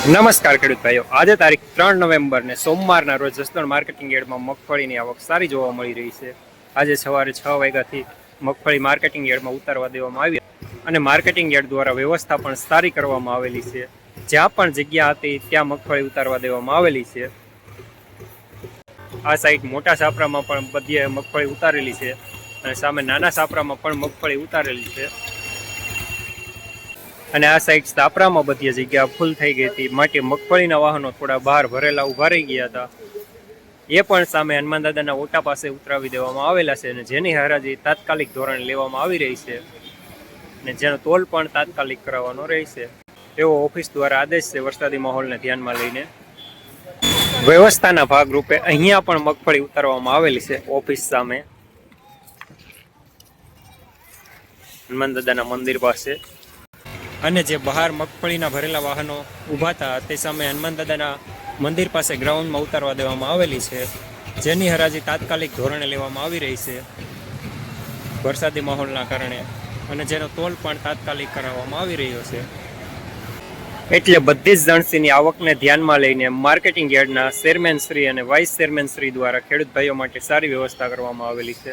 નમસ્કાર ખેડૂત ભાઈઓ. આજે તારીખ ત્રણ નવેમ્બરને સોમવારના રોજ જસદણ માર્કેટિંગ યાર્ડમાં મગફળીની આવક સારી જોવા મળી રહી છે. આજે સવારે છ વાગ્યાથી મગફળી માર્કેટિંગ યાર્ડમાં ઉતારવા દેવામાં આવી અને માર્કેટિંગ યાર્ડ દ્વારા વ્યવસ્થા પણ સારી કરવામાં આવેલી છે. જ્યાં પણ જગ્યા હતી ત્યાં મગફળી ઉતારવા દેવામાં આવેલી છે. આ સાઈડ મોટા સાપરામાં પણ બધીએ મગફળી ઉતારેલી છે અને સામે નાના સાપરામાં પણ મગફળી ઉતારેલી છે. અને આ સાઈડ સાપરામાં બધી જગ્યા ફૂલ થઈ ગઈ હતી. માટે મગફળીના વાહનો થોડા બહાર ભરેલા, ઊભા રહી ગયા હતા. એ પણ સામે હનુમાન દાદાના ઓટા પાસે ઉતરાવી દેવામાં આવેલા છે અને જેની હરાજી તાત્કાલિક ધોરણે લેવામાં આવી રહી છે. અને જેનો તોલ પણ તાત્કાલિક કરાવવાનો રહેશે. એવો ઓફિસ દ્વારા આદેશ છે વરસાદી માહોલને ધ્યાનમાં લઈને. વ્યવસ્થાના ભાગરૂપે અહીંયા પણ મગફળી ઉતારવામાં આવેલી છે ઓફિસ સામે. હનુમાન દાદાના મંદિર પાસે. અને જે બહાર મગફળીના ભરેલા વાહનો ઊભા હતા, તે સામે હનુમાન દાદાના મંદિર પાસે ગ્રાઉન્ડમાં ઉતારવા દેવામાં આવેલી છે. જેની હરાજી તાત્કાલિક ધોરણે લેવામાં આવી રહી છે. વરસાદી માહોલના કારણે અને જેનો તોલ પણ તાત્કાલિક કરાવવામાં આવી રહ્યો છે. એટલે બધી જ જણસીની આવકને ધ્યાનમાં લઈને માર્કેટિંગ યાર્ડના ચેરમેન શ્રી અને વાઇસ ચેરમેન શ્રી દ્વારા ખેડૂત ભાઈઓ માટે સારી વ્યવસ્થા કરવામાં આવેલી છે.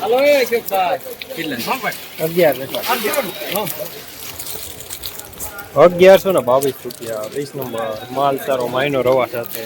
એ અશોકભાઈ અગિયારસો ને બાવીસ રૂપિયા વીસ નંબર માલ સારો માયનો રવા સાથે.